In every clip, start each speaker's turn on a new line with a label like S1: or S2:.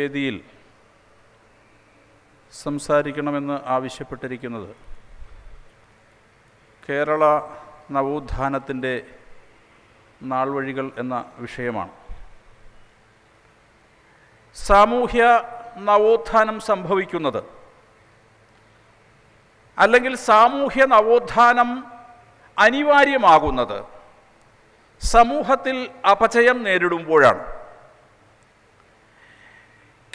S1: വേദിയിൽ സംസാരിക്കണമെന്ന് ആവശ്യപ്പെട്ടിരിക്കുന്നത് കേരള നവോത്ഥാനത്തിന്റെ നാൾവഴികൾ എന്ന വിഷയമാണ്. സാമൂഹ്യ നവോത്ഥാനം സംഭവിക്കുന്നത് അല്ലെങ്കിൽ സാമൂഹ്യ നവോത്ഥാനം അനിവാര്യമാകുന്നത് സമൂഹത്തിൽ അപചയം നേരിടുമ്പോഴാണ്.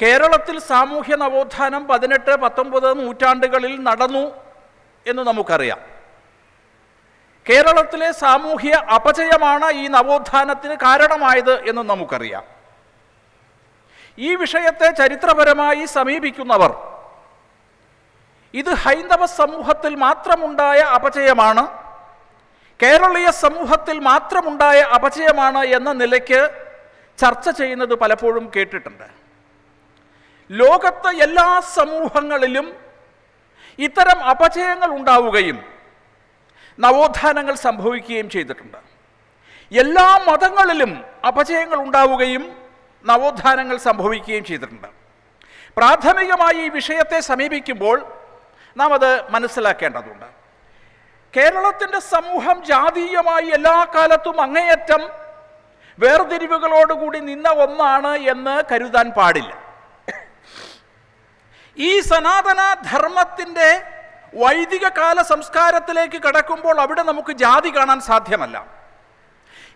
S1: കേരളത്തിൽ സാമൂഹ്യ നവോത്ഥാനം പതിനെട്ട് പത്തൊമ്പത് നൂറ്റാണ്ടുകളിൽ നടന്നു എന്ന് നമുക്കറിയാം. കേരളത്തിലെ സാമൂഹ്യ അപചയമാണ് ഈ നവോത്ഥാനത്തിന് കാരണമായത് എന്ന് നമുക്കറിയാം. ഈ വിഷയത്തെ ചരിത്രപരമായി സമീപിക്കുന്നവർ ഇത് ഹൈന്ദവ സമൂഹത്തിൽ മാത്രമുണ്ടായ അപചയമാണ് കേരളീയ സമൂഹത്തിൽ മാത്രമുണ്ടായ അപചയമാണ് എന്ന നിലയ്ക്ക് ചർച്ച ചെയ്യുന്നത് പലപ്പോഴും കേട്ടിട്ടുണ്ട്. ലോകത്ത് എല്ലാ സമൂഹങ്ങളിലും ഇത്തരം അപചയങ്ങൾ ഉണ്ടാവുകയും നവോത്ഥാനങ്ങൾ സംഭവിക്കുകയും ചെയ്തിട്ടുണ്ട്. എല്ലാ മതങ്ങളിലും അപചയങ്ങൾ ഉണ്ടാവുകയും നവോത്ഥാനങ്ങൾ സംഭവിക്കുകയും ചെയ്തിട്ടുണ്ട്. പ്രാഥമികമായി ഈ വിഷയത്തെ സമീപിക്കുമ്പോൾ നാം അത് മനസ്സിലാക്കേണ്ടതുണ്ട്. കേരളത്തിന്റെ സമൂഹം ജാതീയമായി എല്ലാ കാലത്തും അങ്ങേയറ്റം വേർതിരിവുകളോടുകൂടി നിന്ന ഒന്നാണ് എന്ന് കരുതാൻ പാടില്ല. ഈ സനാതന ധർമ്മത്തിന്റെ വൈദിക കാല സംസ്കാരത്തിലേക്ക് കടക്കുമ്പോൾ അവിടെ നമുക്ക് ജാതി കാണാൻ സാധ്യമല്ല.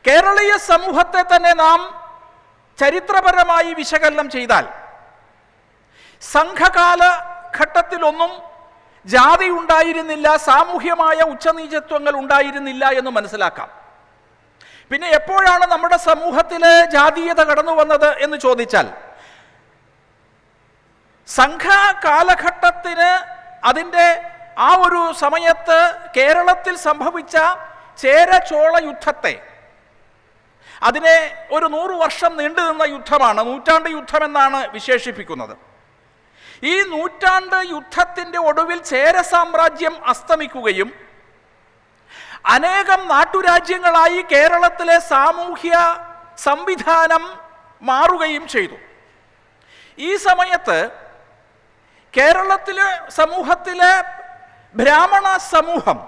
S1: കേരളീയ സമൂഹത്തെ തന്നെ നാം ചരിത്രപരമായി വിശകലനം ചെയ്താൽ സംഘകാല ഘട്ടത്തിലൊന്നും ജാതി ഉണ്ടായിരുന്നില്ല സാമൂഹ്യമായ ഉച്ചനീചത്വങ്ങൾ ഉണ്ടായിരുന്നില്ല എന്ന് മനസ്സിലാക്കാം. പിന്നെ എപ്പോഴാണ് നമ്മുടെ സമൂഹത്തിലെ ജാതീയത കടന്നു വന്നത് എന്ന് ചോദിച്ചാൽ സംഘ കാലഘട്ടത്തിന് അതിന്റെ ആ ഒരു സമയത്ത് കേരളത്തിൽ സംഭവിച്ച ചേരചോള യുദ്ധത്തെ അതിനെ ഒരു നൂറു വർഷം നീണ്ടു നിന്ന യുദ്ധമാണ് നൂറ്റാണ്ട് യുദ്ധം എന്നാണ് വിശേഷിപ്പിക്കുന്നത്. ഈ നൂറ്റാണ്ട് യുദ്ധത്തിന്റെ ഒടുവിൽ ചേര സാമ്രാജ്യം അസ്തമിക്കുകയും അനേകം നാട്ടുരാജ്യങ്ങളായി കേരളത്തിലെ സാമൂഹ്യ സംവിധാനം മാറുകയും ചെയ്തു. ഈ സമയത്ത് കേരളത്തിലെ സമൂഹത്തിലെ ബ്രാഹ്മണ സമൂഹം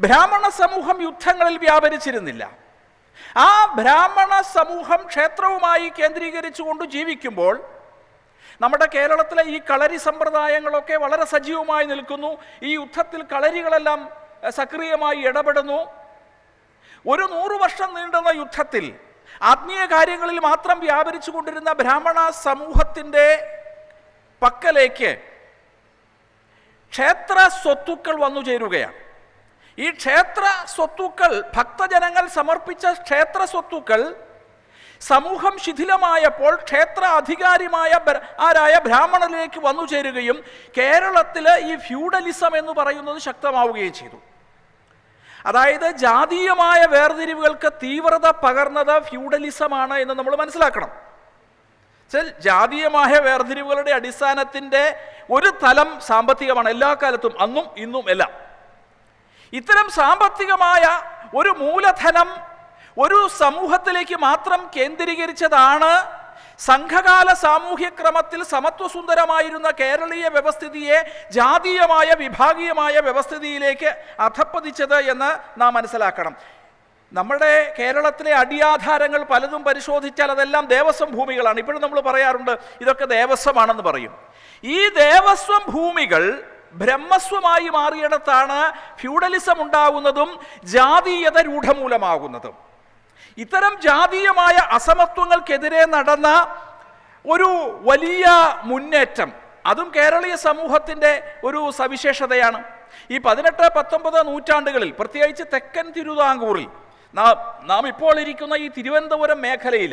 S1: ബ്രാഹ്മണ സമൂഹം യുദ്ധങ്ങളിൽ വ്യാപരിച്ചിരുന്നില്ല. ആ ബ്രാഹ്മണ സമൂഹം ക്ഷേത്രവുമായി കേന്ദ്രീകരിച്ചുകൊണ്ട് ജീവിക്കുമ്പോൾ നമ്മുടെ കേരളത്തിലെ ഈ കളരി സമ്പ്രദായങ്ങളൊക്കെ വളരെ സജീവമായി നിൽക്കുന്നു. ഈ യുദ്ധത്തിൽ കളരികളെല്ലാം സക്രിയമായി ഇടപെടുന്നു. ഒരു നൂറു വർഷം നീണ്ടുന്ന യുദ്ധത്തിൽ ആത്മീയ കാര്യങ്ങളിൽ മാത്രം വ്യാപരിച്ചു കൊണ്ടിരുന്ന ബ്രാഹ്മണ സമൂഹത്തിന്റെ പക്കലേക്ക് ക്ഷേത്ര സ്വത്തുക്കൾ വന്നു ചേരുകയാണ്. ഈ ക്ഷേത്ര സ്വത്തുക്കൾ ഭക്തജനങ്ങൾ സമർപ്പിച്ച ക്ഷേത്ര സ്വത്തുക്കൾ സമൂഹം ശിഥിലമായപ്പോൾ ക്ഷേത്ര അധികാരിമായ ആരായ ബ്രാഹ്മണരിലേക്ക് വന്നു ചേരുകയും കേരളത്തിൽ ഈ ഫ്യൂഡലിസം എന്ന് പറയുന്നത് ശക്തമാവുകയും ചെയ്തു. അതായത് ജാതീയമായ വേർതിരിവുകൾക്ക് തീവ്രത പകർന്നത് ഫ്യൂഡലിസമാണ് എന്ന് നമ്മൾ മനസ്സിലാക്കണം. വെച്ചാൽ ജാതീയമായ വേർതിരിവുകളുടെ അടിസ്ഥാനത്തിന്റെ ഒരു തലം സാമ്പത്തികമാണ് എല്ലാ കാലത്തും അന്നും ഇന്നും എല്ലാം. ഇത്തരം സാമ്പത്തികമായ ഒരു മൂലധനം ഒരു സമൂഹത്തിലേക്ക് മാത്രം കേന്ദ്രീകരിച്ചതാണ് സംഘകാല സാമൂഹ്യക്രമത്തിൽ സമത്വസുന്ദരമായിരുന്ന കേരളീയ വ്യവസ്ഥിതിയെ ജാതീയമായ വിഭാഗീയമായ വ്യവസ്ഥിതിയിലേക്ക് അധപ്പതിച്ചത് എന്ന് നാം മനസ്സിലാക്കണം. നമ്മുടെ കേരളത്തിലെ അടിയാധാരങ്ങൾ പലതും പരിശോധിച്ചാൽ അതെല്ലാം ദേവസ്വം ഭൂമികളാണ്. ഇപ്പോഴും നമ്മൾ പറയാറുണ്ട് ഇതൊക്കെ ദേവസ്വമാണെന്ന് പറയും. ഈ ദേവസ്വം ഭൂമികൾ ബ്രഹ്മസ്വമായി മാറിയിടത്താണ് ഫ്യൂഡലിസം ഉണ്ടാകുന്നതും ജാതീയത രൂഢമൂലമാകുന്നതും. ഇത്തരം ജാതീയമായ അസമത്വങ്ങൾക്കെതിരെ നടന്ന ഒരു വലിയ മുന്നേറ്റം. അതും കേരളീയ സമൂഹത്തിന്റെ ഒരു സവിശേഷതയാണ്. ഈ പതിനെട്ട് പത്തൊമ്പത് നൂറ്റാണ്ടുകളിൽ പ്രത്യേകിച്ച് തെക്കൻ തിരുവിതാംകൂറിൽ നാം നാം ഇപ്പോൾ ഇരിക്കുന്ന ഈ തിരുവനന്തപുരം മേഖലയിൽ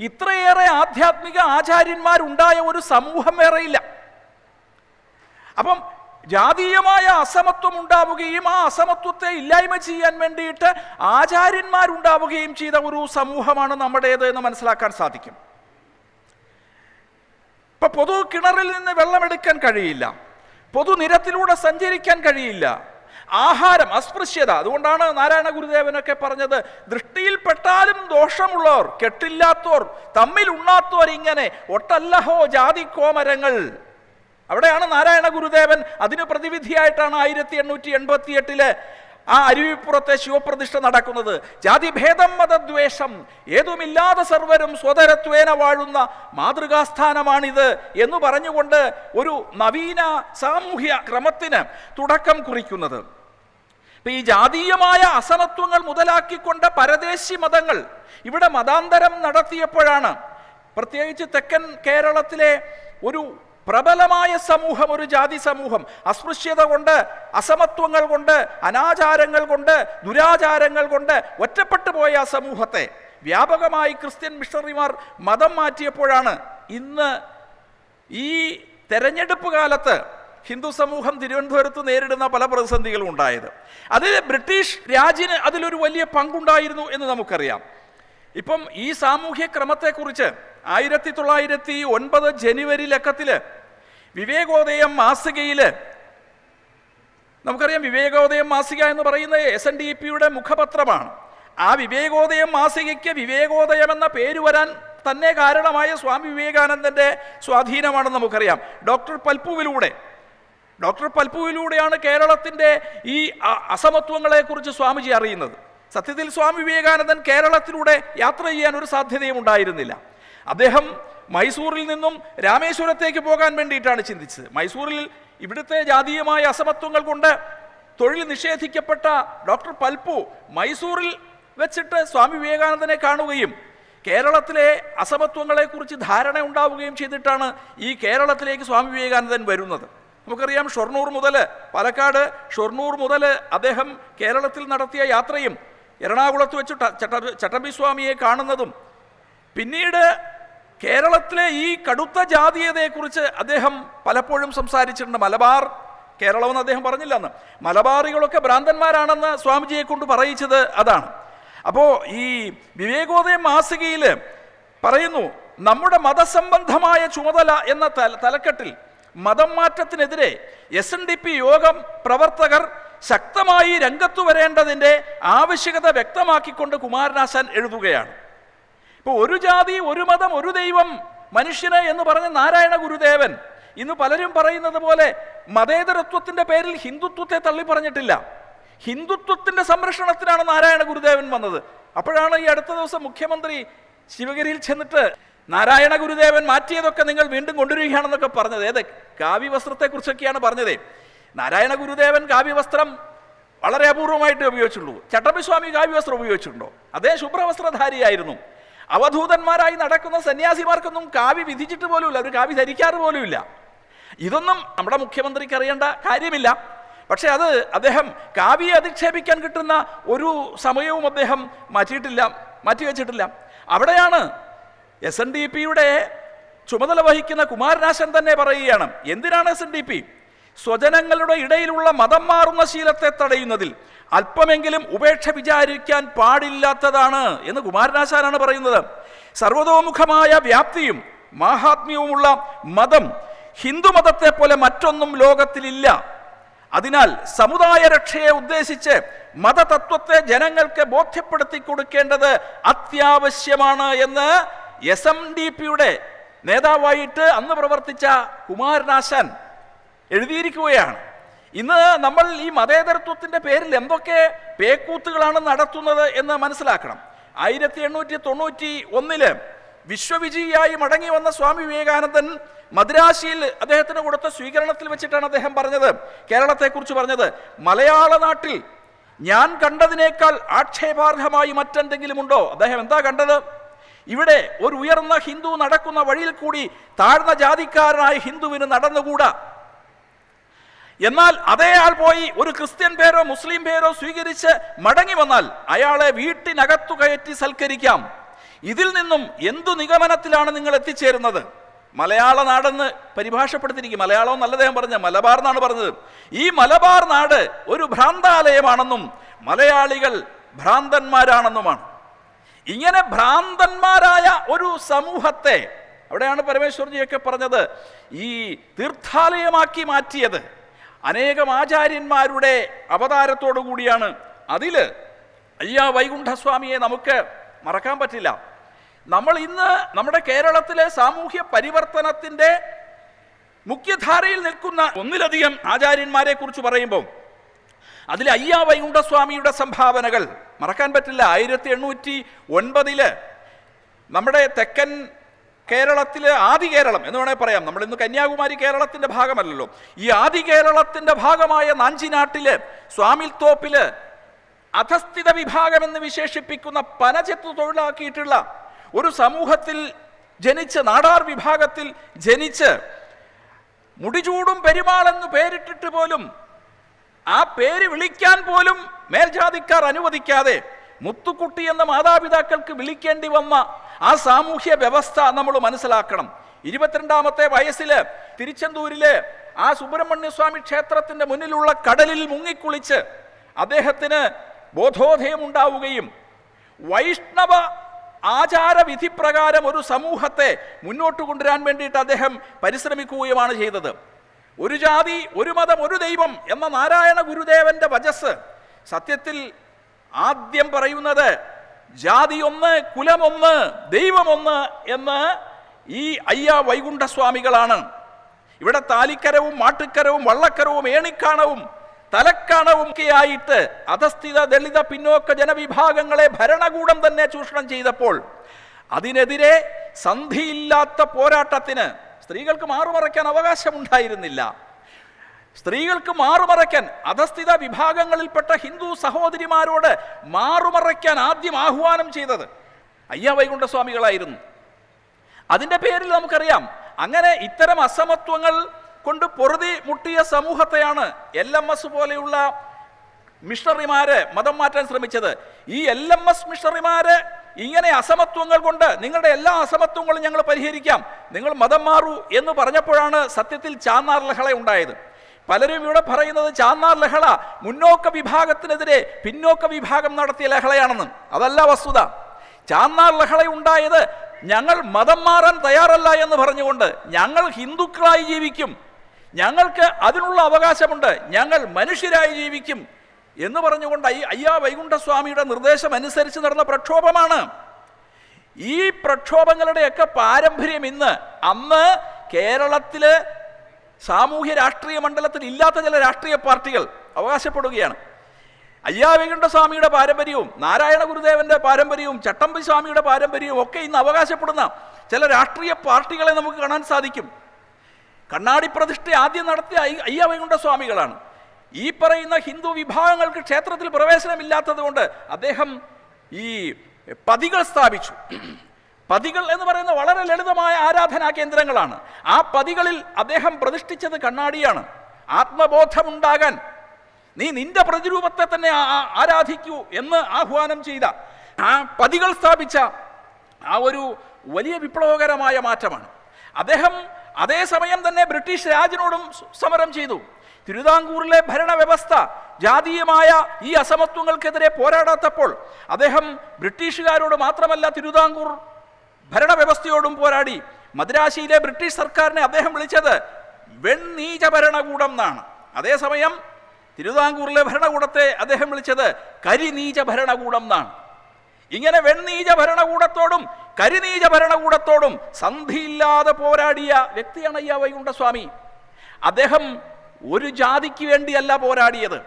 S1: ഇത്രയേറെ ആധ്യാത്മിക ആചാര്യന്മാരുണ്ടായ ഒരു സമൂഹം വേറെയില്ല. അപ്പം ജാതീയമായ അസമത്വം ഉണ്ടാവുകയും ആ അസമത്വത്തെ ഇല്ലായ്മ ചെയ്യാൻ വേണ്ടിയിട്ട് ആചാര്യന്മാരുണ്ടാവുകയും ചെയ്ത ഒരു സമൂഹമാണ് നമ്മുടേത് എന്ന് മനസ്സിലാക്കാൻ സാധിക്കും. ഇപ്പൊ പൊതു കിണറിൽ നിന്ന് വെള്ളമെടുക്കാൻ കഴിയില്ല. പൊതുനിരത്തിലൂടെ സഞ്ചരിക്കാൻ കഴിയില്ല. ആഹാരം അസ്പൃശ്യത. അതുകൊണ്ടാണ് നാരായണ ഗുരുദേവനൊക്കെ പറഞ്ഞത് ദൃഷ്ടിയിൽപ്പെട്ടാലും ദോഷമുള്ളവർ കെട്ടില്ലാത്തവർ തമ്മിൽ ഉണ്ണാത്തവർ ഇങ്ങനെ ഒട്ടല്ലഹോ ജാതി കോമരങ്ങൾ. അവിടെയാണ് നാരായണ ഗുരുദേവൻ അതിന് പ്രതിവിധിയായിട്ടാണ് ആയിരത്തി എണ്ണൂറ്റി എൺപത്തി എട്ടിൽ ആ അരുവിപ്പുറത്തെ ശിവപ്രതിഷ്ഠ നടക്കുന്നത്. ജാതിഭേദം മതദ്വേഷം ഏതുമില്ലാതെ സർവരും സ്വതരത്വേന വാഴുന്ന മാതൃകാസ്ഥാനമാണിത് എന്ന് പറഞ്ഞുകൊണ്ട് ഒരു നവീന സാമൂഹ്യ ക്രമത്തിന് തുടക്കം കുറിക്കുന്നത്. ഇപ്പൊ ഈ ജാതീയമായ അസമത്വങ്ങൾ മുതലാക്കിക്കൊണ്ട് പരദേശി മതങ്ങൾ ഇവിടെ മതാന്തരം നടത്തിയപ്പോഴാണ് പ്രത്യേകിച്ച് തെക്കൻ കേരളത്തിലെ ഒരു പ്രബലമായ സമൂഹം ഒരു ജാതി സമൂഹം അസ്പൃശ്യത കൊണ്ട് അസമത്വങ്ങൾ കൊണ്ട് അനാചാരങ്ങൾ കൊണ്ട് ദുരാചാരങ്ങൾ കൊണ്ട് ഒറ്റപ്പെട്ടു പോയ ആ സമൂഹത്തെ വ്യാപകമായി ക്രിസ്ത്യൻ മിഷണറിമാർ മതം മാറ്റിയപ്പോഴാണ് ഇന്ന് ഈ തെരഞ്ഞെടുപ്പ് കാലത്ത് ഹിന്ദു സമൂഹം തിരുവനന്തപുരത്ത് നേരിടുന്ന പല പ്രതിസന്ധികളും ഉണ്ടായത്. അതിൽ ബ്രിട്ടീഷ് രാജിന് അതിലൊരു വലിയ പങ്കുണ്ടായിരുന്നു എന്ന് നമുക്കറിയാം. ഇപ്പം ഈ സാമൂഹ്യ ക്രമത്തെക്കുറിച്ച് ആയിരത്തി തൊള്ളായിരത്തി ഒൻപത് ജനുവരി ലക്കത്തിൽ വിവേകോദയം മാസികയിൽ നമുക്കറിയാം വിവേകോദയം മാസിക എന്ന് പറയുന്നത് എസ് എൻ ഡി പിയുടെ മുഖപത്രമാണ്. ആ വിവേകോദയം മാസികയ്ക്ക് വിവേകോദയം എന്ന പേര് വരാൻ തന്നെ കാരണമായ സ്വാമി വിവേകാനന്ദന്റെ സ്വാധീനമാണെന്ന് നമുക്കറിയാം. ഡോക്ടർ പൽപ്പുവിലൂടെ ഡോക്ടർ പൽപ്പുവിലൂടെയാണ് കേരളത്തിന്റെ ഈ അസമത്വങ്ങളെക്കുറിച്ച് സ്വാമിജി അറിയുന്നത്. സത്യത്തിൽ സ്വാമി വിവേകാനന്ദൻ കേരളത്തിലൂടെ യാത്ര ചെയ്യാൻ ഒരു സാധ്യതയും ഉണ്ടായിരുന്നില്ല. അദ്ദേഹം മൈസൂറിൽ നിന്നും രാമേശ്വരത്തേക്ക് പോകാൻ വേണ്ടിയിട്ടാണ് ചിന്തിച്ചത്. മൈസൂരിൽ ഇവിടുത്തെ ജാതീയമായ അസമത്വങ്ങൾ കൊണ്ട് തൊഴിൽ നിഷേധിക്കപ്പെട്ട ഡോക്ടർ പൽപ്പു മൈസൂറിൽ വെച്ചിട്ട് സ്വാമി വിവേകാനന്ദനെ കാണുകയും കേരളത്തിലെ അസമത്വങ്ങളെക്കുറിച്ച് ധാരണ ഉണ്ടാവുകയും ചെയ്തിട്ടാണ് ഈ കേരളത്തിലേക്ക് സ്വാമി വിവേകാനന്ദൻ വരുന്നത്. നമുക്കറിയാം ഷൊർണൂർ മുതൽ പാലക്കാട് ഷൊർണൂർ മുതൽ അദ്ദേഹം കേരളത്തിൽ നടത്തിയ യാത്രയും എറണാകുളത്ത് വെച്ച് ചട്ടമ്പി സ്വാമിയെ കാണുന്നതും. പിന്നീട് കേരളത്തിലെ ഈ കടുത്ത ജാതീയതയെക്കുറിച്ച് അദ്ദേഹം പലപ്പോഴും സംസാരിച്ചിട്ടുണ്ട്. മലബാർ കേരളമെന്ന് അദ്ദേഹം പറഞ്ഞില്ല അന്ന് മലബാറികളൊക്കെ ഭ്രാന്തന്മാരാണെന്ന് സ്വാമിജിയെ കൊണ്ട് പറയിച്ചത് അതാണ്. അപ്പോൾ ഈ വിവേകോദയം മാസികയിൽ പറയുന്നു നമ്മുടെ മതസംബന്ധമായ ചുമതല എന്ന തല തലക്കെട്ടിൽ മതം മാറ്റത്തിനെതിരെ S N D P Yogam പ്രവർത്തകർ ശക്തമായി രംഗത്തു വരേണ്ടതിന്റെ ആവശ്യകത വ്യക്തമാക്കിക്കൊണ്ട് കുമാരനാശാൻ എഴുതുകയാണ്. ഇപ്പോൾ ഒരു ജാതി ഒരു മതം ഒരു ദൈവം മനുഷ്യന് എന്ന് പറഞ്ഞ നാരായണ ഗുരുദേവൻ ഇന്ന് പലരും പറയുന്നത് പോലെ മതേതരത്വത്തിന്റെ പേരിൽ ഹിന്ദുത്വത്തെ തള്ളി പറഞ്ഞിട്ടില്ല. ഹിന്ദുത്വത്തിന്റെ സംരക്ഷണത്തിനാണ് നാരായണ ഗുരുദേവൻ വന്നത്. അപ്പോഴാണ് ഈ അടുത്ത ദിവസം മുഖ്യമന്ത്രി ശിവഗിരിയിൽ ചെന്നിട്ട് നാരായണ ഗുരുദേവൻ മാറ്റിയതൊക്കെ നിങ്ങൾ വീണ്ടും കൊണ്ടുവരികയാണെന്നൊക്കെ പറഞ്ഞത്. ഏത്? കാവ്യവസ്ത്രത്തെക്കുറിച്ചൊക്കെയാണ് പറഞ്ഞത്. നാരായണ ഗുരുദേവൻ കാവ്യവസ്ത്രം വളരെ അപൂർവമായിട്ട് ഉപയോഗിച്ചുള്ളൂ ചട്ടമ്പിസ്വാമി കാവ്യവസ്ത്രം ഉപയോഗിച്ചിട്ടുണ്ടോ? അദ്ദേഹം ശുഭ്രവസ്ത്രധാരിയായിരുന്നു. അവധൂതന്മാരായി നടക്കുന്ന സന്യാസിമാർക്കൊന്നും കാവ്യ വിധിച്ചിട്ട് പോലുമില്ല. അവർ കാവ്യ ധരിക്കാറ് പോലുമില്ല. ഇതൊന്നും നമ്മുടെ മുഖ്യമന്ത്രിക്ക് അറിയേണ്ട കാര്യമില്ല. പക്ഷേ അത് അദ്ദേഹം കാവ്യെ അധിക്ഷേപിക്കാൻ കിട്ടുന്ന ഒരു സമയവും അദ്ദേഹം മാറ്റിയിട്ടില്ല മാറ്റിവെച്ചിട്ടില്ല. അവിടെയാണ് എസ് എൻ ഡി പിയുടെ ചുമതല വഹിക്കുന്ന കുമാരനാശൻ തന്നെ പറയുകയാണ് എന്തിനാണ് എസ് എൻ ഡി പി സ്വജനങ്ങളുടെ ഇടയിലുള്ള മതം മാറുന്ന ശീലത്തെ തടയുന്നതിൽ അല്പമെങ്കിലും ഉപേക്ഷ വിചാരിക്കാൻ പാടില്ലാത്തതാണ് എന്ന് കുമാരനാശാനാണ് പറയുന്നത്. സർവതോമുഖമായ വ്യാപ്തിയും മാഹാത്മ്യവുമുള്ള മതം ഹിന്ദുമതത്തെ പോലെ മറ്റൊന്നും ലോകത്തിലില്ല. അതിനാൽ സമുദായ രക്ഷയെ ഉദ്ദേശിച്ച് മതതത്വത്തെ ജനങ്ങൾക്ക് ബോധ്യപ്പെടുത്തി കൊടുക്കേണ്ടത് അത്യാവശ്യമാണ് എന്ന് എസ് എം ഡി പിയുടെ നേതാവായിട്ട് അന്ന് പ്രവർത്തിച്ച കുമാരനാശാൻ എഴുതിയിരിക്കുകയാണ്. ഇന്ന് നമ്മൾ ഈ മതേതരത്വത്തിന്റെ പേരിൽ എന്തൊക്കെ പേക്കൂത്തുകളാണ് നടത്തുന്നത് എന്ന് മനസ്സിലാക്കണം. ആയിരത്തി എണ്ണൂറ്റി തൊണ്ണൂറ്റി ഒന്നിൽ വിശ്വവിജയിയായി മടങ്ങി വന്ന സ്വാമി വിവേകാനന്ദൻ മദ്രാശിയിൽ അദ്ദേഹത്തിന് കൊടുത്ത സ്വീകരണത്തിൽ വെച്ചിട്ടാണ് അദ്ദേഹം പറഞ്ഞത്. കേരളത്തെക്കുറിച്ച് പറഞ്ഞത് മലയാള നാട്ടിൽ ഞാൻ കണ്ടതിനേക്കാൾ ആക്ഷേപാർഹമായി മറ്റെന്തെങ്കിലും ഉണ്ടോ? അദ്ദേഹം എന്താ കണ്ടത്? ഇവിടെ ഒരു ഉയർന്ന ഹിന്ദു നടക്കുന്ന വഴിയിൽ കൂടി താഴ്ന്ന ജാതിക്കാരനായ ഹിന്ദുവിന് നടന്നുകൂടാ? എന്നാൽ അതേ ആൾ പോയി ഒരു ക്രിസ്ത്യൻ പേരോ മുസ്ലിം പേരോ സ്വീകരിച്ച് മടങ്ങി വന്നാൽ അയാളെ വീട്ടിനകത്തു കയറ്റി സൽക്കരിക്കാം. ഇതിൽ നിന്നും എന്തു നിഗമനത്തിലാണ് നിങ്ങൾ എത്തിച്ചേരുന്നത്? മലയാള നാടെന്ന് പരിഭാഷപ്പെടുത്തിയിരിക്കും. മലയാളം എന്നല്ല അദ്ദേഹം പറഞ്ഞ മലബാർ എന്നാണ് പറഞ്ഞത്. ഈ മലബാർ നാട് ഒരു ഭ്രാന്താലയമാണെന്നും മലയാളികൾ ഭ്രാന്തന്മാരാണെന്നുമാണ്. ഇങ്ങനെ ഭ്രാന്തന്മാരായ ഒരു സമൂഹത്തെ അവിടെയാണ് പരമേശ്വരജിയൊക്കെ പറഞ്ഞത് ഈ തീർത്ഥാലയമാക്കി മാറ്റിയത്. അനേകം ആചാര്യന്മാരുടെ അവതാരത്തോടു കൂടിയാണ്. അതിൽ അയ്യാ വൈകുണ്ഠസ്വാമിയെ നമുക്ക് മറക്കാൻ പറ്റില്ല. നമ്മൾ ഇന്ന് നമ്മുടെ കേരളത്തിലെ സാമൂഹ്യ പരിവർത്തനത്തിന്റെ മുഖ്യധാരയിൽ നിൽക്കുന്ന ഒന്നിലധികം ആചാര്യന്മാരെ കുറിച്ച് പറയുമ്പോൾ അതിൽ അയ്യാ വൈകുണ്ഠസ്വാമിയുടെ സംഭാവനകൾ മറക്കാൻ പറ്റില്ല. ആയിരത്തി എണ്ണൂറ്റി ഒൻപതിൽ നമ്മുടെ തെക്കൻ കേരളത്തിലെ ആദി കേരളം എന്ന് വേണേൽ പറയാം. നമ്മൾ ഇന്ന് കന്യാകുമാരി കേരളത്തിന്റെ ഭാഗമല്ലല്ലോ. ഈ ആദി കേരളത്തിന്റെ ഭാഗമായ നാഞ്ചിനാട്ടിൽ സ്വാമിൽത്തോപ്പിൽ അധസ്ഥിത വിഭാഗം എന്ന് വിശേഷിപ്പിക്കുന്ന പനചെത്തു തൊഴിലാക്കിയിട്ടുള്ള ഒരു സമൂഹത്തിൽ ജനിച്ച് നാടാർ വിഭാഗത്തിൽ ജനിച്ച് മുടിചൂടും പെരുമാളെന്ന് പേരിട്ടിട്ട് പോലും ആ പേര് വിളിക്കാൻ പോലും മേൽജാതിക്കാർ അനുവദിക്കാതെ മുത്തുക്കുട്ടി എന്ന മാതാപിതാക്കൾക്ക് വിളിക്കേണ്ടി വന്ന ആ സാമൂഹ്യ വ്യവസ്ഥ നമ്മൾ മനസ്സിലാക്കണം. ഇരുപത്തിരണ്ടാമത്തെ വയസ്സിൽ തിരുച്ചെന്തൂരിലെ ആ സുബ്രഹ്മണ്യസ്വാമി ക്ഷേത്രത്തിന്റെ മുന്നിലുള്ള കടലിൽ മുങ്ങിക്കുളിച്ച് അദ്ദേഹത്തിന് ബോധോദയം ഉണ്ടാവുകയും വൈഷ്ണവ ആചാരവിധി പ്രകാരം ഒരു സമൂഹത്തെ മുന്നോട്ട് കൊണ്ടുവരാൻ വേണ്ടിയിട്ട് അദ്ദേഹം പരിശ്രമിക്കുകയുമാണ് ചെയ്തത്. ഒരു ജാതി ഒരു മതം ഒരു ദൈവം എന്ന നാരായണ ഗുരുദേവന്റെ വചസ് സത്യത്തിൽ ആദ്യം പറയുന്നത് ജാതി ഒന്ന് കുലമൊന്ന് ദൈവമൊന്ന് എന്ന് ഈ അയ്യ വൈകുണ്ഠസ്വാമികളാണ്. ഇവിടെ താലിക്കരവും മാട്ടുക്കരവും വള്ളക്കരവും ഏണിക്കാണവും തലക്കാണവും ഒക്കെ ആയിട്ട് അധസ്ഥിത ദളിത പിന്നോക്ക ജനവിഭാഗങ്ങളെ ഭരണകൂടം തന്നെ ചൂഷണം ചെയ്തപ്പോൾ അതിനെതിരെ സന്ധിയില്ലാത്ത പോരാട്ടത്തിന് സ്ത്രീകൾക്ക് മാറുമറയ്ക്കാൻ അവകാശമുണ്ടായിരുന്നില്ല. സ്ത്രീകൾക്ക് മാറുമറയ്ക്കാൻ അധസ്ഥിത വിഭാഗങ്ങളിൽപ്പെട്ട ഹിന്ദു സഹോദരിമാരോട് മാറുമറയ്ക്കാൻ ആദ്യം ആഹ്വാനം ചെയ്തത് അയ്യ വൈകുണ്ഠസ്വാമികളായിരുന്നു. അതിന്റെ പേരിൽ നമുക്കറിയാം അങ്ങനെ ഇത്തരം അസമത്വങ്ങൾ കൊണ്ട് പൊറുതി മുട്ടിയ സമൂഹത്തെയാണ് എൽ എം എസ് പോലെയുള്ള മിഷണറിമാര് മതം മാറ്റാൻ ശ്രമിച്ചത്. ഈ എൽ എം എസ് മിഷണറിമാര് ഇങ്ങനെ അസമത്വങ്ങൾ കൊണ്ട് നിങ്ങളുടെ എല്ലാ അസമത്വങ്ങളും ഞങ്ങൾ പരിഹരിക്കാം. നിങ്ങൾ മതം മാറൂ എന്ന് പറഞ്ഞപ്പോഴാണ് സത്യത്തിൽ ചാന്നാർ ലഹള ഉണ്ടായത്. പലരും ഇവിടെ പറയുന്നത് ചാന്നാർ ലഹള മുന്നോക്ക വിഭാഗത്തിനെതിരെ പിന്നോക്ക വിഭാഗം നടത്തിയ ലഹളയാണെന്ന്. അതല്ല വസ്തുത. ചാന്നാർ ലഹള ഉണ്ടായത് ഞങ്ങൾ മതം മാറാൻ തയ്യാറല്ല എന്ന് പറഞ്ഞുകൊണ്ട് ഞങ്ങൾ ഹിന്ദുക്കളായി ജീവിക്കും. ഞങ്ങൾക്ക് അതിനുള്ള അവകാശമുണ്ട്. ഞങ്ങൾ മനുഷ്യരായി ജീവിക്കും. എന്ന് പറഞ്ഞുകൊണ്ട് അയ്യ അയ്യാ വൈകുണ്ഠസ്വാമിയുടെ നിർദ്ദേശം അനുസരിച്ച് നടന്ന പ്രക്ഷോഭമാണ്. ഈ പ്രക്ഷോഭങ്ങളുടെയൊക്കെ പാരമ്പര്യം ഇന്ന്. അന്ന് കേരളത്തിൽ സാമൂഹ്യ രാഷ്ട്രീയ മണ്ഡലത്തിൽ ഇല്ലാത്ത ചില രാഷ്ട്രീയ പാർട്ടികൾ അവകാശപ്പെടുകയാണ്. അയ്യാ വൈകുണ്ഠസ്വാമിയുടെ പാരമ്പര്യവും നാരായണ ഗുരുദേവന്റെ പാരമ്പര്യവും ചട്ടമ്പി സ്വാമിയുടെ പാരമ്പര്യവും ഒക്കെ ഇന്ന് അവകാശപ്പെടുന്ന ചില രാഷ്ട്രീയ പാർട്ടികളെ നമുക്ക് കാണാൻ സാധിക്കും. കണ്ണാടി പ്രതിഷ്ഠ ആദ്യം നടത്തിയ അയ്യാ വൈകുണ്ഠസ്വാമികളാണ്. വൈകുണ്ഠ സ്വാമികളാണ് ഈ പറയുന്ന ഹിന്ദു വിഭാഗങ്ങൾക്ക് ക്ഷേത്രത്തിൽ പ്രവേശനമില്ലാത്തത് കൊണ്ട് അദ്ദേഹം ഈ പതികൾ സ്ഥാപിച്ചു. പതികൾ എന്ന് പറയുന്ന വളരെ ലളിതമായ ആരാധനാ കേന്ദ്രങ്ങളാണ്. ആ പതികളിൽ അദ്ദേഹം പ്രതിഷ്ഠിച്ചത് കണ്ണാടിയാണ്. ആത്മബോധമുണ്ടാകാൻ നീ നിന്റെ പ്രതിരൂപത്തെ തന്നെ ആരാധിക്കൂ എന്ന് ആഹ്വാനം ചെയ്ത ആ പതികൾ സ്ഥാപിച്ച ആ ഒരു വലിയ വിപ്ലവകരമായ മാറ്റമാണ്. അദ്ദേഹം അതേസമയം തന്നെ ബ്രിട്ടീഷ് രാജിനോടും സമരം ചെയ്തു. തിരുവിതാംകൂറിലെ ഭരണവ്യവസ്ഥ ജാതീയമായ ഈ അസമത്വങ്ങൾക്കെതിരെ പോരാടാത്തപ്പോൾ അദ്ദേഹം ബ്രിട്ടീഷുകാരോട് മാത്രമല്ല തിരുവിതാംകൂർ ഭരണവ്യവസ്ഥയോടും പോരാടി. മദ്രാശിയിലെ ബ്രിട്ടീഷ് സർക്കാരിനെ അദ്ദേഹം വിളിച്ചത് വെണ്ണീച ഭരണകൂടം എന്നാണ് അതേസമയം തിരുവിതാംകൂറിലെ ഭരണകൂടത്തെ അദ്ദേഹം വിളിച്ചത് കരിനീച ഭരണകൂടം എന്നാണ് ഇങ്ങനെ വെണ്ണീച ഭരണകൂടത്തോടും കരിനീച ഭരണകൂടത്തോടും സന്ധിയില്ലാതെ പോരാടിയ വ്യക്തിയാണ് അയ്യാ വൈകുണ്ഠസ്വാമി അദ്ദേഹം ഒരു ജാതിക്ക് വേണ്ടിയല്ല പോരാടിയത്.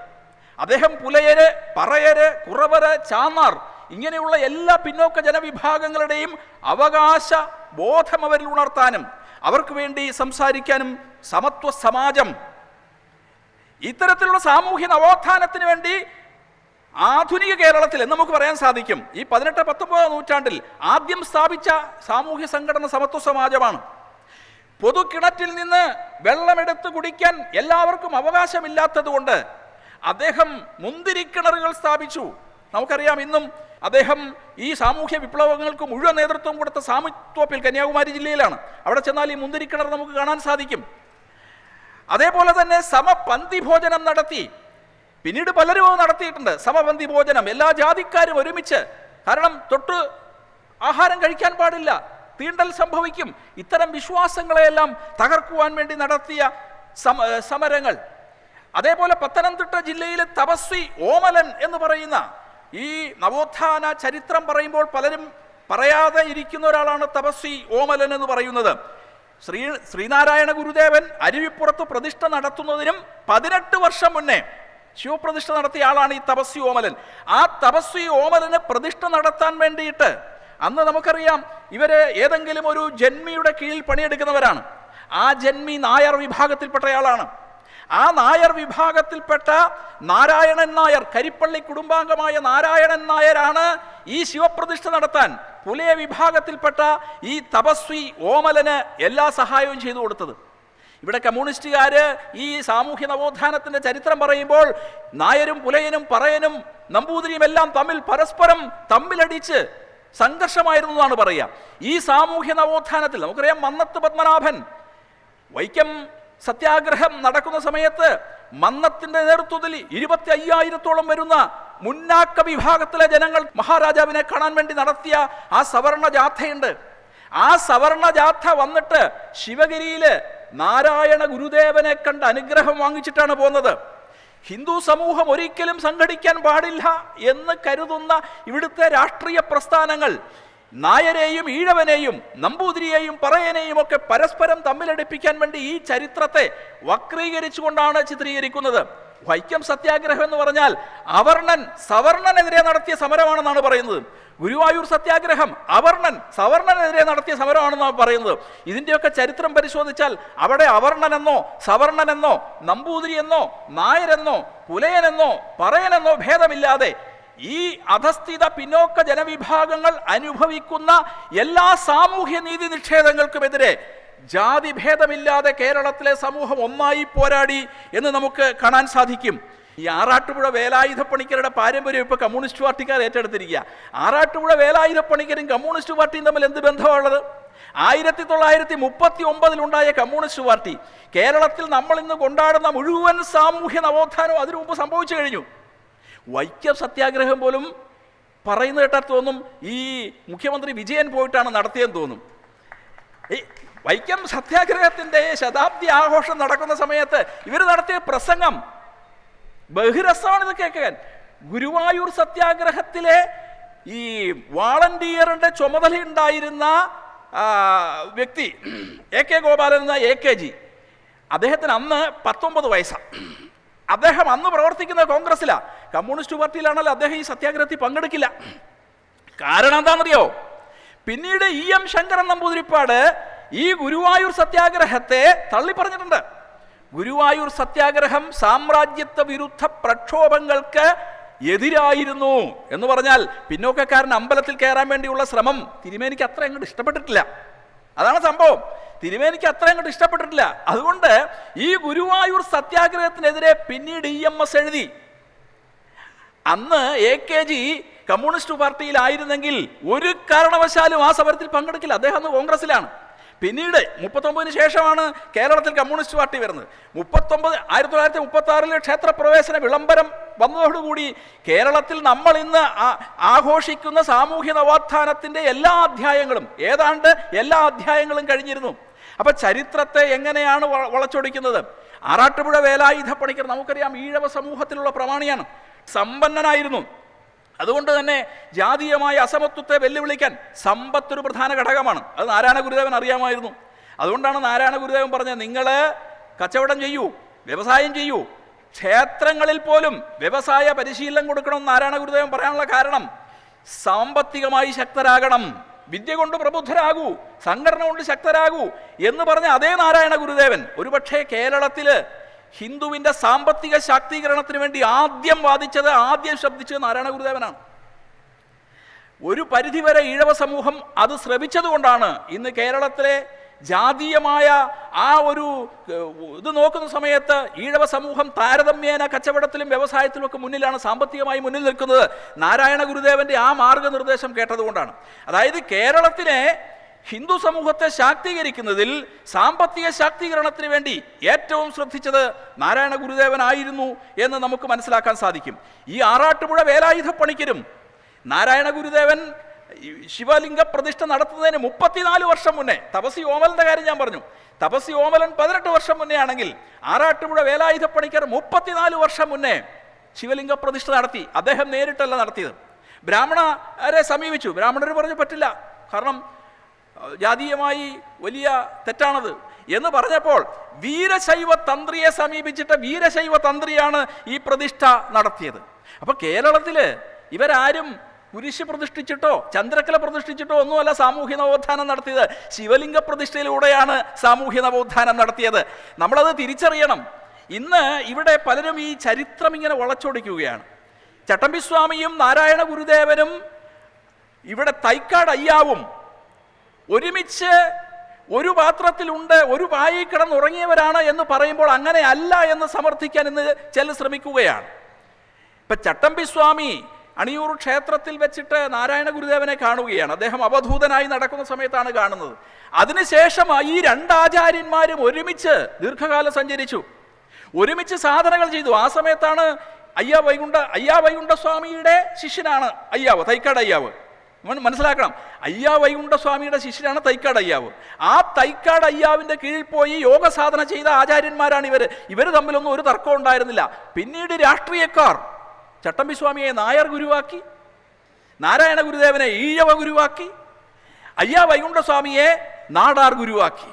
S1: അദ്ദേഹം പുലയര് പറയര് കുറവര് ചാമാർ ഇങ്ങനെയുള്ള എല്ലാ പിന്നോക്ക ജനവിഭാഗങ്ങളുടെയും അവകാശ ബോധം അവരിൽ ഉണർത്താനും അവർക്ക് വേണ്ടി സംസാരിക്കാനും സമത്വ സമാജം ഇത്തരത്തിലുള്ള സാമൂഹ്യ നവോത്ഥാനത്തിന് വേണ്ടി ആധുനിക കേരളത്തിൽ എന്ന് നമുക്ക് പറയാൻ സാധിക്കും. ഈ പതിനെട്ട് പത്തൊമ്പതാം നൂറ്റാണ്ടിൽ ആദ്യം സ്ഥാപിച്ച സാമൂഹ്യ സംഘടന സമത്വ സമാജമാണ്. പൊതു കിണറ്റിൽ നിന്ന് വെള്ളമെടുത്ത് കുടിക്കാൻ എല്ലാവർക്കും അവകാശമില്ലാത്തതുകൊണ്ട് അദ്ദേഹം മുന്തിരിക്കിണറുകൾ സ്ഥാപിച്ചു. നമുക്കറിയാം ഇന്നും അദ്ദേഹം ഈ സാമൂഹ്യ വിപ്ലവങ്ങൾക്ക് മുഴുവൻ നേതൃത്വം കൊടുത്ത സാമിത്വപ്പിൽ കന്യാകുമാരി ജില്ലയിലാണ്. അവിടെ ചെന്നാൽ ഈ മുന്തിരിക്കിണർ നമുക്ക് കാണാൻ സാധിക്കും. അതേപോലെ തന്നെ സമപന്തി ഭോജനം നടത്തി. പിന്നീട് പലരും അത് നടത്തിയിട്ടുണ്ട്. സമപന്തി ഭോജനം. എല്ലാ ജാതിക്കാരും ഒരുമിച്ച്. കാരണം തൊട്ട് ആഹാരം കഴിക്കാൻ പാടില്ല. തീണ്ടൽ സംഭവിക്കും. ഇത്തരം വിശ്വാസങ്ങളെയെല്ലാം തകർക്കുവാൻ വേണ്ടി നടത്തിയ സമ സമരങ്ങൾ. അതേപോലെ പത്തനംതിട്ട ജില്ലയിലെ തപസ്വി ഓമലൻ എന്ന് പറയുന്ന ഈ നവോത്ഥാന ചരിത്രം പറയുമ്പോൾ പലരും പറയാതെ ഇരിക്കുന്ന ഒരാളാണ് തപസ്വി ഓമലൻ എന്ന് പറയുന്നത്. ശ്രീ ശ്രീനാരായണ ഗുരുദേവൻ അരുവിപ്പുറത്ത് പ്രതിഷ്ഠ നടത്തുന്നതിനും പതിനെട്ട് വർഷം മുന്നേ ശിവപ്രതിഷ്ഠ നടത്തിയ ആളാണ് ഈ തപസ്വി ഓമലൻ. ആ തപസ്വി ഓമലന് പ്രതിഷ്ഠ നടത്താൻ വേണ്ടിയിട്ട് അന്ന് നമുക്കറിയാം ഇവർ ഏതെങ്കിലും ഒരു ജന്മിയുടെ കീഴിൽ പണിയെടുക്കുന്നവരാണ്. ആ ജന്മി നായർ വിഭാഗത്തിൽപ്പെട്ടയാളാണ്. ആ നായർ വിഭാഗത്തിൽപ്പെട്ട നാരായണൻ നായർ കരിപ്പള്ളി കുടുംബാംഗമായ നാരായണൻ നായരാണ് ഈ ശിവപ്രതിഷ്ഠ നടത്താൻ പുലയ വിഭാഗത്തിൽപ്പെട്ട ഈ തപസ്വി ഓമലന് എല്ലാ സഹായവും ചെയ്തു കൊടുത്തത്. ഇവിടെ കമ്മ്യൂണിസ്റ്റുകാർ ഈ സാമൂഹ്യ നവോത്ഥാനത്തിന്റെ ചരിത്രം പറയുമ്പോൾ നായരും പുലയനും പറയനും നമ്പൂതിരിയും എല്ലാം തമ്മിൽ പരസ്പരം തമ്മിലടിച്ച് സംഘർഷമായിരുന്നു എന്നാണ് പറയുക. ഈ സാമൂഹ്യ നവോത്ഥാനത്തിൽ നമുക്കറിയാം മന്നത്ത് പത്മനാഭൻ വൈക്കം സത്യാഗ്രഹം നടക്കുന്ന സമയത്ത് മന്നത്തിന്റെ നേതൃത്വത്തിൽ ഇരുപത്തി അയ്യായിരത്തോളം വരുന്ന മുന്നാക്ക വിഭാഗത്തിലെ ജനങ്ങൾ മഹാരാജാവിനെ കാണാൻ വേണ്ടി നടത്തിയ ആ സവർണ ജാഥയുണ്ട് ആ സവർണ ജാഥ വന്നിട്ട് ശിവഗിരിയിൽ നാരായണ ഗുരുദേവനെ കണ്ട് അനുഗ്രഹം വാങ്ങിച്ചിട്ടാണ് പോകുന്നത്. ഹിന്ദു സമൂഹം ഒരിക്കലും സംഘടിക്കാൻ പാടില്ല എന്ന് കരുതുന്ന ഇവിടുത്തെ രാഷ്ട്രീയ പ്രസ്ഥാനങ്ങൾ നായരെയും ഈഴവനെയും നമ്പൂതിരിയെയും പറയനെയും ഒക്കെ പരസ്പരം തമ്മിലടിപ്പിക്കാൻ വേണ്ടി ഈ ചരിത്രത്തെ വക്രീകരിച്ചുകൊണ്ടാണ് ചിത്രീകരിക്കുന്നത്. വൈക്കം സത്യാഗ്രഹം എന്ന് പറഞ്ഞാൽ അവർണൻ സവർണനെതിരെ നടത്തിയ സമരമാണെന്നാണ് പറയുന്നത്. ഗുരുവായൂർ സത്യാഗ്രഹം അവർണൻ സവർണനെതിരെ നടത്തിയ സമരമാണെന്നാണ് പറയുന്നത്. ഇതിന്റെയൊക്കെ ചരിത്രം പരിശോധിച്ചാൽ അവിടെ അവർണനെന്നോ സവർണനെന്നോ നമ്പൂതിരി എന്നോ നായരെന്നോ പുലയനെന്നോ പറയനെന്നോ ഭേദമില്ലാതെ ഈ അധസ്ഥിത പിന്നോക്ക ജനവിഭാഗങ്ങൾ അനുഭവിക്കുന്ന എല്ലാ സാമൂഹ്യ നീതി നിഷേധങ്ങൾക്കുമെതിരെ ജാതി ഭേദമില്ലാതെ കേരളത്തിലെ സമൂഹം ഒന്നായി പോരാടി എന്ന് നമുക്ക് കാണാൻ സാധിക്കും. ഈ ആറാട്ടുപുഴ വേലായുധ പണിക്കരുടെ പാരമ്പര്യം ഇപ്പോൾ കമ്മ്യൂണിസ്റ്റ് പാർട്ടിക്കാർ ഏറ്റെടുത്തിരിക്കുക. ആറാട്ടുപുഴ വേലായുധ പണിക്കരും കമ്മ്യൂണിസ്റ്റ് പാർട്ടിയും തമ്മിൽ എന്ത് ബന്ധമാണുള്ളത്? ആയിരത്തി തൊള്ളായിരത്തി മുപ്പത്തി ഒമ്പതിലുണ്ടായ കമ്മ്യൂണിസ്റ്റ് പാർട്ടി കേരളത്തിൽ നമ്മൾ ഇന്ന് കൊണ്ടാടുന്ന മുഴുവൻ സാമൂഹ്യ നവോത്ഥാനവും അതിനു മുമ്പ് സംഭവിച്ചു കഴിഞ്ഞു. വൈക്കം സത്യാഗ്രഹം പോലും പറയുന്ന കേട്ടാൽ തോന്നും ഈ മുഖ്യമന്ത്രി വിജയൻ പോയിട്ടാണ് നടത്തിയെന്ന് തോന്നും. വൈക്കം സത്യാഗ്രഹത്തിന്റെ ശതാബ്ദി ആഘോഷം നടക്കുന്ന സമയത്ത് ഇവർ നടത്തിയ പ്രസംഗം ബഹിരസമാണ് ഇത് കേൾക്കാൻ. ഗുരുവായൂർ സത്യാഗ്രഹത്തിലെ ഈ വാളണ്ടിയറിന്റെ ചുമതല ഉണ്ടായിരുന്ന വ്യക്തി എ കെ ഗോപാലൻ എന്ന എ കെ ജി. അദ്ദേഹത്തിന് അന്ന് പത്തൊമ്പത് വയസ്സാണ് അദ്ദേഹം അന്ന് പ്രവർത്തിക്കുന്ന കോൺഗ്രസ്സിലാണ് കമ്മ്യൂണിസ്റ്റ് പാർട്ടിയിലാണല്ലോ അദ്ദേഹം ഈ സത്യാഗ്രഹത്തിൽ പങ്കെടുക്കില്ല. കാരണം എന്താണെന്നറിയോ? പിന്നീട് ഇ എം ശങ്കരൻ നമ്പൂതിരിപ്പാട് ഈ ഗുരുവായൂർ സത്യാഗ്രഹത്തെ തള്ളിപ്പറഞ്ഞിട്ടുണ്ട്. ഗുരുവായൂർ സത്യാഗ്രഹം സാമ്രാജ്യത്വ വിരുദ്ധ പ്രക്ഷോഭങ്ങൾക്ക് എതിരായിരുന്നു എന്ന് പറഞ്ഞാൽ പിന്നോക്കക്കാരൻ അമ്പലത്തിൽ കയറാൻ വേണ്ടിയുള്ള ശ്രമം തിരുമേനിക്ക് അത്ര അങ്ങോട്ട് ഇഷ്ടപ്പെട്ടിട്ടില്ല. അതാണ് സംഭവം. തിരുമേനിക്ക് അത്ര അങ്ങോട്ട് ഇഷ്ടപ്പെട്ടിട്ടില്ല. അതുകൊണ്ട് ഈ ഗുരുവായൂർ സത്യാഗ്രഹത്തിനെതിരെ പിന്നീട് ഇ എം എസ് എഴുതി. അന്ന് എ കെ ജി കമ്മ്യൂണിസ്റ്റ് പാർട്ടിയിലായിരുന്നെങ്കിൽ ഒരു കാരണവശാലും ആ സമരത്തിൽ പങ്കെടുക്കില്ല. അദ്ദേഹം അന്ന് കോൺഗ്രസിലാണ് പിന്നീട് മുപ്പത്തൊമ്പതിന് ശേഷമാണ് കേരളത്തിൽ കമ്മ്യൂണിസ്റ്റ് പാർട്ടി വരുന്നത്. മുപ്പത്തൊമ്പത് ആയിരത്തി തൊള്ളായിരത്തി മുപ്പത്തി ആറിലെ ക്ഷേത്രപ്രവേശന വിളംബരം വന്നതോടുകൂടി കേരളത്തിൽ നമ്മൾ ഇന്ന് ആഘോഷിക്കുന്ന സാമൂഹ്യ നവോത്ഥാനത്തിന്റെ എല്ലാ അധ്യായങ്ങളും ഏതാണ്ട് എല്ലാ അധ്യായങ്ങളും കഴിഞ്ഞിരുന്നു. അപ്പൊ ചരിത്രത്തെ എങ്ങനെയാണ് വളച്ചൊടിക്കുന്നത്? ആറാട്ടുപുഴ വേലായുധ പണിക്കർ നമുക്കറിയാം ഈഴവ സമൂഹത്തിലുള്ള പ്രമാണിയാണ്. സമ്പന്നനായിരുന്നു. അതുകൊണ്ട് തന്നെ ജാതീയമായ അസമത്വത്തെ വെല്ലുവിളിക്കാൻ സമ്പത്ത് ഒരു പ്രധാന ഘടകമാണ്. അത് നാരായണ ഗുരുദേവൻ അറിയാമായിരുന്നു. അതുകൊണ്ടാണ് നാരായണ ഗുരുദേവൻ പറഞ്ഞത് നിങ്ങൾ കച്ചവടം ചെയ്യൂ വ്യവസായം ചെയ്യൂ ക്ഷേത്രങ്ങളിൽ പോലും വ്യവസായ പരിശീലനം കൊടുക്കണമെന്ന് നാരായണ ഗുരുദേവൻ പറയാനുള്ള കാരണം സാമ്പത്തികമായി ശക്തരാകണം വിദ്യ കൊണ്ട് പ്രബുദ്ധരാകൂ സംഘടന കൊണ്ട് ശക്തരാകൂ എന്ന് പറഞ്ഞ അതേ നാരായണ ഗുരുദേവൻ ഒരുപക്ഷെ കേരളത്തിൽ ഹിന്ദുവിന്റെ സാമ്പത്തിക ശാക്തീകരണത്തിന് വേണ്ടി ആദ്യം വാദിച്ചത് ആദ്യം ശബ്ദിച്ചത് നാരായണ ഗുരുദേവനാണ്. ഒരു പരിധിവരെ ഈഴവ സമൂഹം അത് ശ്രമിച്ചതുകൊണ്ടാണ് ഇന്ന് കേരളത്തിലെ ജാതീയമായ ആ ഒരു ഇത് നോക്കുന്ന സമയത്ത് ഈഴവ സമൂഹം താരതമ്യേന കച്ചവടത്തിലും വ്യവസായത്തിലും ഒക്കെ മുന്നിലാണ് സാമ്പത്തികമായി മുന്നിൽ നിൽക്കുന്നത് നാരായണ ഗുരുദേവന്റെ ആ മാർഗനിർദ്ദേശം കേട്ടതുകൊണ്ടാണ്. അതായത് കേരളത്തിനെ ഹിന്ദു സമൂഹത്തെ ശാക്തീകരിക്കുന്നതിൽ സാമ്പത്തിക ശാക്തീകരണത്തിന് വേണ്ടി ഏറ്റവും ശ്രദ്ധിച്ചത് നാരായണ ഗുരുദേവനായിരുന്നു എന്ന് നമുക്ക് മനസ്സിലാക്കാൻ സാധിക്കും. ഈ ആറാട്ടുപുഴ വേലായുധ പണിക്കരും നാരായണ ഗുരുദേവൻ ശിവലിംഗ പ്രതിഷ്ഠ നടത്തുന്നതിന് മുപ്പത്തിനാല് വർഷം മുന്നേ തപസി ഓമലന്റെ കാര്യം ഞാൻ പറഞ്ഞു. തപസി ഓമലൻ പതിനെട്ട് വർഷം മുന്നേ ആണെങ്കിൽ ആറാട്ടുപുഴ വേലായുധ പണിക്കർ മുപ്പത്തിനാല് വർഷം മുന്നേ ശിവലിംഗ പ്രതിഷ്ഠ നടത്തി. അദ്ദേഹം നേരിട്ടല്ല നടത്തിയത്. ബ്രാഹ്മണരെ സമീപിച്ചു. ബ്രാഹ്മണർ പറഞ്ഞു പറ്റില്ല. കാരണം ജാതീയമായി വലിയ തെറ്റാണത്. എന്ന് പറഞ്ഞപ്പോൾ വീരശൈവ തന്ത്രിയെ സമീപിച്ചിട്ട് വീരശൈവ തന്ത്രിയാണ് ഈ പ്രതിഷ്ഠ നടത്തിയത്. അപ്പൊ കേരളത്തിൽ ഇവരാരും കുരിശ് പ്രതിഷ്ഠിച്ചിട്ടോ ചന്ദ്രക്കല പ്രതിഷ്ഠിച്ചിട്ടോ ഒന്നുമല്ല സാമൂഹ്യ നവോത്ഥാനം നടത്തിയത്. ശിവലിംഗ പ്രതിഷ്ഠയിലൂടെയാണ് സാമൂഹ്യ നവോത്ഥാനം നടത്തിയത്. നമ്മളത് തിരിച്ചറിയണം. ഇന്ന് ഇവിടെ പലരും ഈ ചരിത്രം ഇങ്ങനെ വളച്ചൊടിക്കുകയാണ്. ചട്ടമ്പിസ്വാമിയും നാരായണ ഗുരുദേവനും ഇവിടെ തൈക്കാട് അയ്യാവും ഒരുമിച്ച് ഒരു പാത്രത്തിലുണ്ട് ഒരു വായി കിടന്നുറങ്ങിയവരാണ് എന്ന് പറയുമ്പോൾ അങ്ങനെ അല്ല എന്ന് സമർത്ഥിക്കാൻ ഇന്ന് ചിലർ ശ്രമിക്കുകയാണ്. ഇപ്പൊ ചട്ടമ്പി സ്വാമി അണിയൂർ ക്ഷേത്രത്തിൽ വെച്ചിട്ട് നാരായണ ഗുരുദേവനെ കാണുകയാണ്. അദ്ദേഹം അവധൂതനായി നടക്കുന്ന സമയത്താണ് കാണുന്നത്. അതിനുശേഷം ഈ രണ്ടാചാര്യന്മാരും ഒരുമിച്ച് ദീർഘകാലം സഞ്ചരിച്ചു. ഒരുമിച്ച് സാധനകൾ ചെയ്തു. ആ സമയത്താണ് അയ്യ വൈകുണ്ഠ അയ്യാ വൈകുണ്ഠ സ്വാമിയുടെ ശിഷ്യനാണ് അയ്യാവ് തൈക്കാട് അയ്യാവ്. മനസ്സിലാക്കണം. അയ്യാ വൈകുണ്ഠ സ്വാമിയുടെ ശിഷ്യനാണ് തൈക്കാട് അയ്യാവ്. ആ തൈക്കാട് അയ്യാവിന്റെ കീഴിൽ പോയി യോഗ സാധന ചെയ്ത ആചാര്യന്മാരാണ് ഇവർ ഇവർ തമ്മിലൊന്നും ഒരു തർക്കം ഉണ്ടായിരുന്നില്ല. പിന്നീട് രാഷ്ട്രീയക്കാർ ചട്ടമ്പി സ്വാമിയെ നായർ ഗുരുവാക്കി നാരായണ ഗുരുദേവനെ ഈഴവ ഗുരുവാക്കി അയ്യാ വൈകുണ്ഠ സ്വാമിയെ നാടാർ ഗുരുവാക്കി.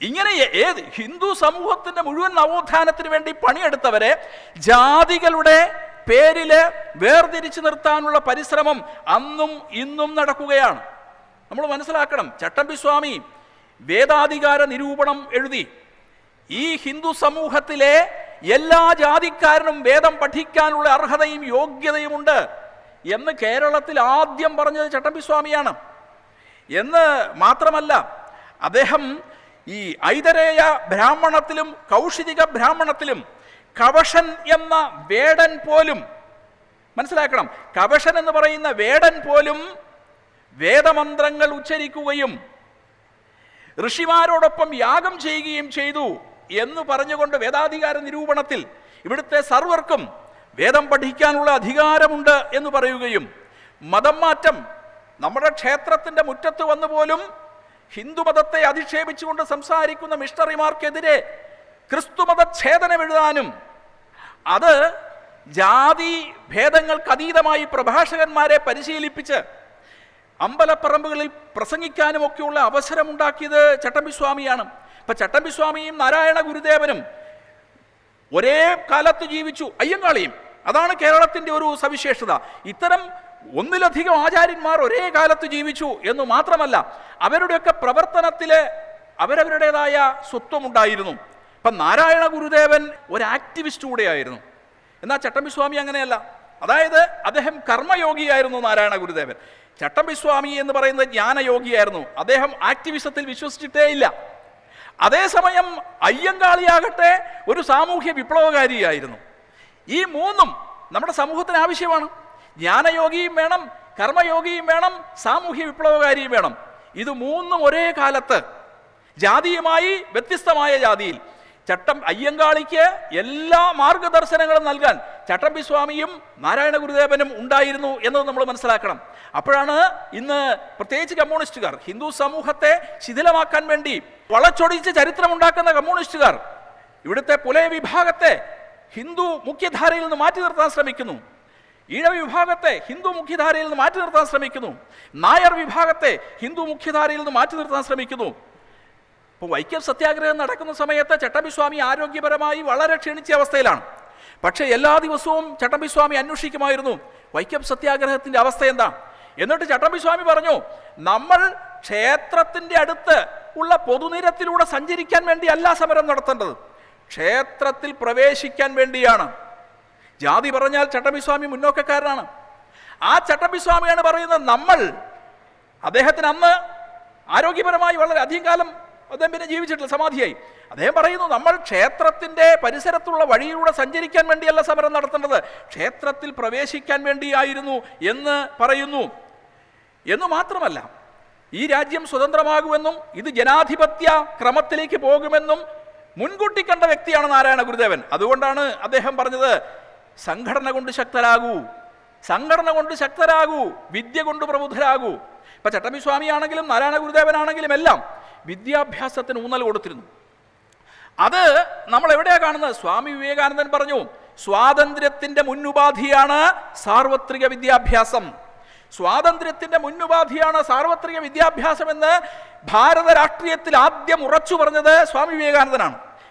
S1: ഇങ്ങനെ ഏത് ഹിന്ദു സമൂഹത്തിന്റെ മുഴുവൻ നവോത്ഥാനത്തിന് വേണ്ടി പണിയെടുത്തവരെ ജാതികളുടെ പേരിൽ വേർതിരിച്ചു നിർത്താനുള്ള പരിശ്രമം അന്നും ഇന്നും നടക്കുകയാണ്. നമ്മൾ മനസ്സിലാക്കണം ചട്ടമ്പി സ്വാമി വേദാധികാര നിരൂപണം എഴുതി. ഈ ഹിന്ദു സമൂഹത്തിലെ എല്ലാ ജാതിക്കാരനും വേദം പഠിക്കാനുള്ള അർഹതയും യോഗ്യതയും ഉണ്ട് എന്ന് കേരളത്തിൽ ആദ്യം പറഞ്ഞത് ചട്ടമ്പി സ്വാമിയാണ്. എന്ന് മാത്രമല്ല അദ്ദേഹം ഈ ഐതരേയ ബ്രാഹ്മണത്തിലും കൗഷിക ബ്രാഹ്മണത്തിലും കവശൻ എന്ന വേടൻ പോലും മനസ്സിലാക്കണം കവശൻ എന്ന് പറയുന്ന വേടൻ പോലും വേദമന്ത്രങ്ങൾ ഉച്ചരിക്കുകയും ഋഷിമാരോടൊപ്പം യാഗം ചെയ്യുകയും ചെയ്തു എന്ന് പറഞ്ഞുകൊണ്ട് വേദാധികാര നിരൂപണത്തിൽ ഇവിടുത്തെ സർവർക്കും വേദം പഠിക്കാനുള്ള അധികാരമുണ്ട് എന്ന് പറയുകയും മതം മാറ്റം നമ്മുടെ ക്ഷേത്രത്തിന്റെ മുറ്റത്ത് വന്നുപോലും ഹിന്ദുമതത്തെ അധിക്ഷേപിച്ചുകൊണ്ട് സംസാരിക്കുന്ന മിഷണറിമാർക്കെതിരെ ക്രിസ്തുമത ഛേദനം എഴുതാനും അത് ജാതി ഭേദങ്ങൾക്ക് അതീതമായി പ്രഭാഷകന്മാരെ പരിശീലിപ്പിച്ച് അമ്പലപ്പറമ്പുകളിൽ പ്രസംഗിക്കാനും ഒക്കെയുള്ള അവസരമുണ്ടാക്കിയത് ചട്ടമ്പിസ്വാമിയാണ്. ഇപ്പം ചട്ടമ്പിസ്വാമിയും ചട്ടമ്പി സ്വാമിയും നാരായണ ഗുരുദേവനും ഒരേ കാലത്ത് ജീവിച്ചു അയ്യങ്കാളിയും. അതാണ് കേരളത്തിന്റെ ഒരു സവിശേഷത. ഇത്തരം ഒന്നിലധികം ആചാര്യന്മാർ ഒരേ കാലത്ത് ജീവിച്ചു എന്ന് മാത്രമല്ല അവരുടെയൊക്കെ പ്രവർത്തനത്തിൽ അവരവരുടേതായ സ്വത്വമുണ്ടായിരുന്നു. ഇപ്പം നാരായണ ഗുരുദേവൻ ഒരു ആക്ടിവിസ്റ്റ് കൂടെയായിരുന്നു. എന്നാൽ ചട്ടമ്പിസ്വാമി അങ്ങനെയല്ല. അതായത് അദ്ദേഹം കർമ്മയോഗിയായിരുന്നു നാരായണ ഗുരുദേവൻ. ചട്ടമ്പിസ്വാമി എന്ന് പറയുന്നത് ജ്ഞാനയോഗിയായിരുന്നു. അദ്ദേഹം ആക്ടിവിസത്തിൽ വിശ്വസിച്ചിട്ടേ ഇല്ല. അതേസമയം അയ്യങ്കാളിയാകട്ടെ ഒരു സാമൂഹ്യ വിപ്ലവകാരിയായിരുന്നു. ഈ മൂന്നും നമ്മുടെ സമൂഹത്തിന് ആവശ്യമാണ്. ജ്ഞാനയോഗിയും വേണം കർമ്മയോഗിയും വേണം സാമൂഹ്യ വിപ്ലവകാരിയും വേണം. ഇത് മൂന്നും ഒരേ കാലത്ത് ജാതിയുമായി വ്യത്യസ്തമായ ജാതിയിൽ ചട്ടം അയ്യങ്കാളിക്ക് എല്ലാ മാർഗദർശനങ്ങളും നൽകാൻ ചട്ടമ്പി സ്വാമിയും നാരായണ ഗുരുദേവനും ഉണ്ടായിരുന്നു എന്നത് നമ്മൾ മനസ്സിലാക്കണം. അപ്പോഴാണ് ഇന്ന് പ്രത്യേകിച്ച് കമ്മ്യൂണിസ്റ്റുകാർ ഹിന്ദു സമൂഹത്തെ ശിഥിലമാക്കാൻ വേണ്ടി വളച്ചൊടിച്ച് ചരിത്രമുണ്ടാക്കുന്ന കമ്മ്യൂണിസ്റ്റുകാർ ഇവിടുത്തെ പുലയ വിഭാഗത്തെ ഹിന്ദു മുഖ്യധാരയിൽ നിന്ന് മാറ്റി നിർത്താൻ ശ്രമിക്കുന്നു. ഈഴവ വിഭാഗത്തെ ഹിന്ദു മുഖ്യധാരയിൽ നിന്ന് മാറ്റി നിർത്താൻ ശ്രമിക്കുന്നു. നായർ വിഭാഗത്തെ ഹിന്ദു മുഖ്യധാരയിൽ നിന്ന് മാറ്റി നിർത്താൻ ശ്രമിക്കുന്നു. ഇപ്പോൾ വൈക്കം സത്യാഗ്രഹം നടക്കുന്ന സമയത്ത് ചട്ടമ്പിസ്വാമി ആരോഗ്യപരമായി വളരെ ക്ഷീണിച്ച അവസ്ഥയിലാണ്. പക്ഷേ എല്ലാ ദിവസവും ചട്ടമ്പിസ്വാമി അന്വേഷിക്കുമായിരുന്നു വൈക്കം സത്യാഗ്രഹത്തിന്റെ അവസ്ഥ എന്താ? എന്നിട്ട് ചട്ടമ്പിസ്വാമി പറഞ്ഞു നമ്മൾ ക്ഷേത്രത്തിന്റെ അടുത്ത് ഉള്ള പൊതുനിരത്തിലൂടെ സഞ്ചരിക്കാൻ വേണ്ടിയല്ല സമരം നടത്തേണ്ടത്. ക്ഷേത്രത്തിൽ പ്രവേശിക്കാൻ വേണ്ടിയാണ്. ജാതി പറഞ്ഞാൽ ചട്ടമ്പിസ്വാമി മുന്നോക്കക്കാരനാണ്. ആ ചട്ടമ്പിസ്വാമിയാണ് പറയുന്നത് നമ്മൾ അദ്ദേഹത്തിന് അന്ന് ആരോഗ്യപരമായി വളരെ അധികം കാലം അദ്ദേഹം പിന്നെ ജീവിച്ചിട്ടില്ല സമാധിയായി. അദ്ദേഹം പറയുന്നു നമ്മൾ ക്ഷേത്രത്തിന്റെ പരിസരത്തുള്ള വഴിയിലൂടെ സഞ്ചരിക്കാൻ വേണ്ടിയല്ല സമരം നടത്തേണ്ടത്. ക്ഷേത്രത്തിൽ പ്രവേശിക്കാൻ വേണ്ടിയായിരുന്നു എന്ന് പറയുന്നു. എന്ന് മാത്രമല്ല ഈ രാജ്യം സ്വതന്ത്രമാകുമെന്നും ഇത് ജനാധിപത്യ ക്രമത്തിലേക്ക് പോകുമെന്നും മുൻകൂട്ടി കണ്ട വ്യക്തിയാണ് നാരായണ ഗുരുദേവൻ. അതുകൊണ്ടാണ് അദ്ദേഹം പറഞ്ഞത് സംഘടന കൊണ്ട് ശക്തരാകൂ. സംഘടന കൊണ്ട് ശക്തരാകൂ. വിദ്യ കൊണ്ട് പ്രബുദ്ധരാകൂ. ഇപ്പൊ ചട്ടമ്പി സ്വാമിയാണെങ്കിലും നാരായണ ഗുരുദേവനാണെങ്കിലും എല്ലാം വിദ്യാഭ്യാസത്തിന് ഊന്നൽ കൊടുത്തിരുന്നു. അത് നമ്മൾ എവിടെയാണ് കാണുന്നത്? സ്വാമി വിവേകാനന്ദൻ പറഞ്ഞു സ്വാതന്ത്ര്യത്തിന്റെ മുന്നുപാധിയാണ് സാർവത്രിക വിദ്യാഭ്യാസം. സ്വാതന്ത്ര്യത്തിന്റെ മുന്നുപാധിയാണ് സാർവത്രിക വിദ്യാഭ്യാസം എന്ന് ഭാരത രാഷ്ട്രീയത്തിൽ ആദ്യം ഉറച്ചു പറഞ്ഞത് സ്വാമി വിവേകാനന്ദനാണ്.